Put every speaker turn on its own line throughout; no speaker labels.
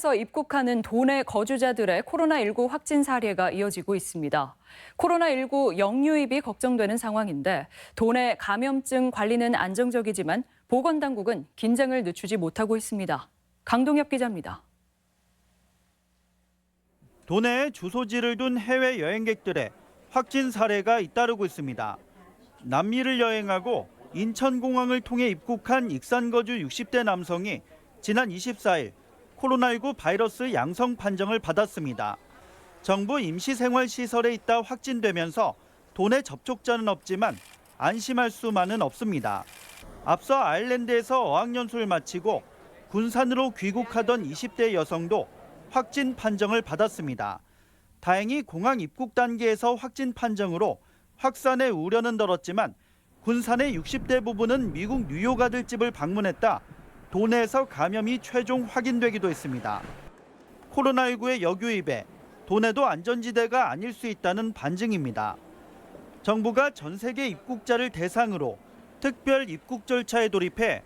해외에서 입국하는 도내 거주자들의 코로나19 확진 사례가 이어지고 있습니다. 코로나19 영유입이 걱정되는 상황인데 도내 감염증 관리는 안정적이지만 보건당국은 긴장을 늦추지 못하고 있습니다. 강동엽 기자입니다.
도내에 주소지를 둔 해외 여행객들의 확진 사례가 잇따르고 있습니다. 남미를 여행하고 인천공항을 통해 입국한 익산 거주 60대 남성이 지난 24일 코로나19 바이러스 양성 판정을 받았습니다. 정부 임시생활시설에 있다 확진되면서 도내 접촉자는 없지만 안심할 수만은 없습니다. 앞서 아일랜드에서 어학연수를 마치고 군산으로 귀국하던 20대 여성도 확진 판정을 받았습니다. 다행히 공항 입국 단계에서 확진 판정으로 확산의 우려는 덜었지만 군산의 60대 부부는 미국 뉴욕 아들집을 방문했다 도내에서 감염이 최종 확인되기도 했습니다. 코로나19의 역유입에 도내도 안전지대가 아닐 수 있다는 반증입니다. 정부가 전 세계 입국자를 대상으로 특별 입국 절차에 돌입해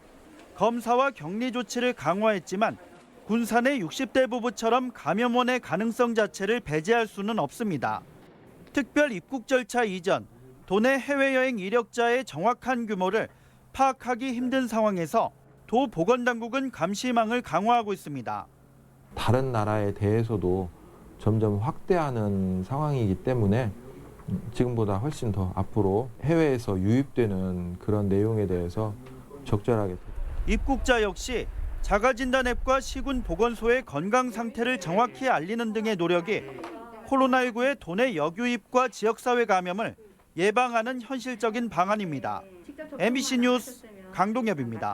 검사와 격리 조치를 강화했지만 군산의 60대 부부처럼 감염원의 가능성 자체를 배제할 수는 없습니다. 특별 입국 절차 이전 도내 해외여행 이력자의 정확한 규모를 파악하기 힘든 상황에서 도 보건당국은 감시망을 강화하고 있습니다.
다른 나라에 대해서도 점점 확대하는 상황이기 때문에 지금보다 훨씬 더 앞으로 해외에서 유입되는 그런 내용에 대해서 적절하게
입국자 역시 자가진단 앱과 시군 보건소의 건강 상태를 정확히 알리는 등의 노력이 코로나19의 도내 역유입과 지역사회 감염을 예방하는 현실적인 방안입니다. MBC 뉴스 강동엽입니다.